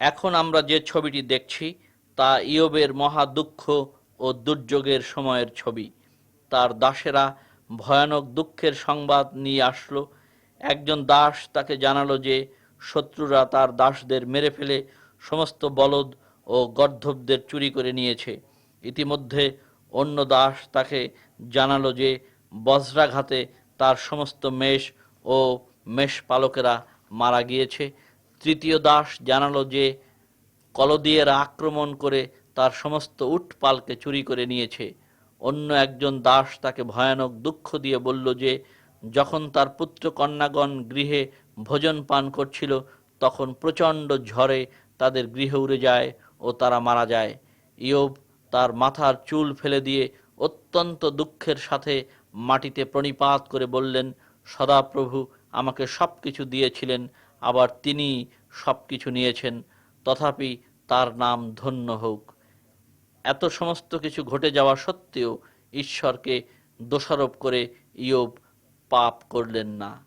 এখন আমরা যে ছবিটি দেখছি, তা ইয়বের মহা দুঃখ ও দুর্যোগের সময়ের ছবি। তার দাসেরা ভয়ানক দুঃখের সংবাদ নিয়ে আসলো। একজন দাস তাকে জানালো যে, শত্রুরা তার দাসদের মেরে ফেলে সমস্ত বলদ ও গর্ধবদের চুরি করে নিয়েছে। ইতিমধ্যে অন্য দাস তাকে জানালো যে, বজ্রাঘাতে তার সমস্ত মেষ ও মেষ পালকেরা মারা গিয়েছে। তৃতীয় দাস জানালো যে কলদিয়েরা আক্রমণ করে তার সমস্ত উটপালকে চুরি করে নিয়েছে। অন্য একজন দাস তাকে ভয়ানক দুঃখ দিয়ে বলল যে, যখন তার পুত্র কন্যাগণ গৃহে ভোজন পান করছিল, তখন প্রচণ্ড ঝড়ে তাদের গৃহ উড়ে যায় ও তারা মারা যায়। ইয়োব তার মাথার চুল ফেলে দিয়ে অত্যন্ত দুঃখের সাথে মাটিতে প্রণিপাত করে বললেন, সদাপ্রভু আমাকে সব কিছু দিয়েছিলেন আবার তিনি সব কিছু নিয়েছেন, তথাপি তার নাম ধন্য হোক। এত সমস্ত কিছু ঘটে যাওয়া সত্ত্বেও ঈশ্বরকে দোষারোপ করে ইয়োব পাপ করলেন না।